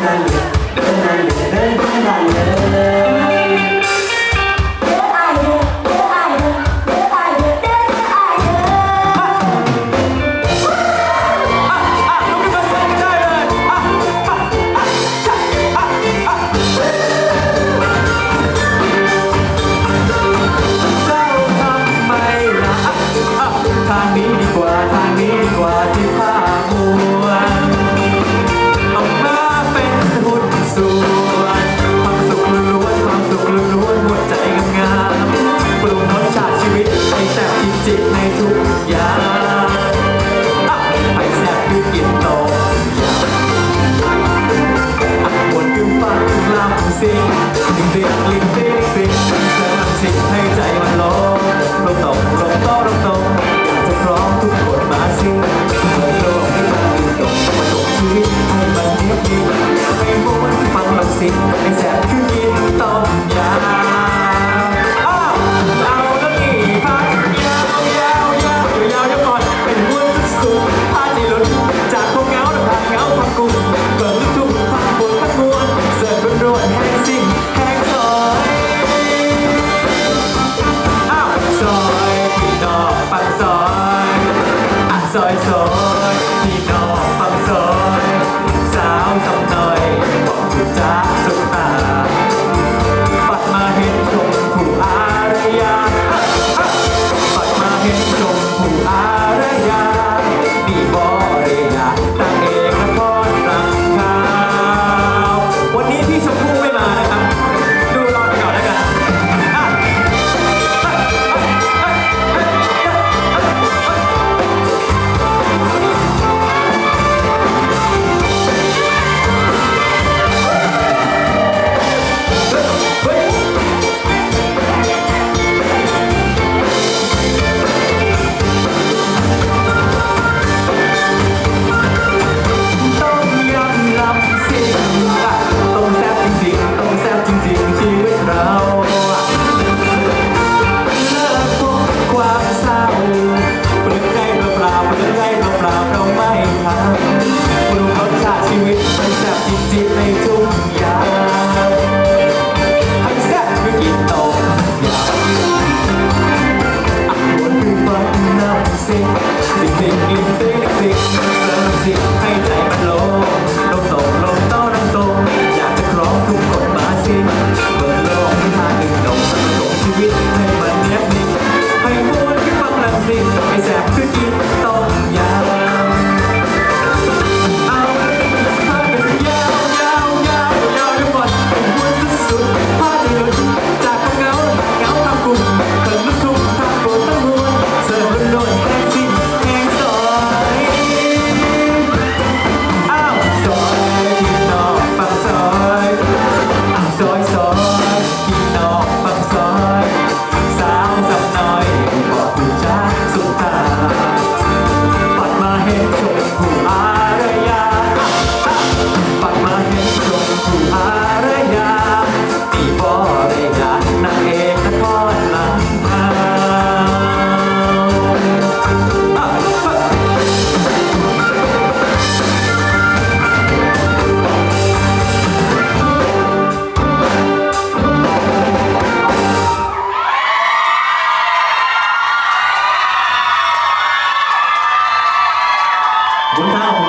Gracias. ซอยโซที่นอน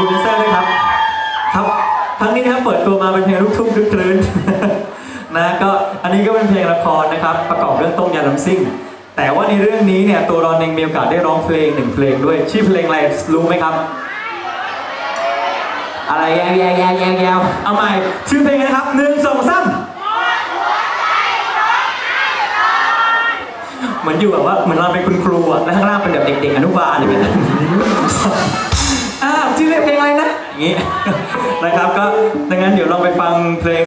คุณแดเซอร์นะครับ ครับทั้งนี้นะครับเปิดตัวมาเป็นเพลงลูกทุ่งคลื่นนะก็อันนี้ก็เป็นเพลงละครนะครับประกอบเรื่องต้มยำล้ำซิ่ง แต่ว่าในเรื่องนี้เนี่ยตัวรอนเองมีโอกาสได้ร้องเพลงหนึ่งเพลงด้วยชื่อเพลงอะไรรู้ไหมครับ อะไรยาวยาวยาวยาวยาเอาใหม่ชื่อเพลงนะครับหนึ่งสองสามเหมือนอยู่แบบว่าเหมือนเราเป็นคุณครูอะแล้วข้างล่างเป็นแบบเด็กๆอนุบาลอะไรแบบนั้น ชื่อเพลงอะไรนะอย่างนี้ นะครับก็ดังนั้นเดี๋ยวลองไปฟังเพลง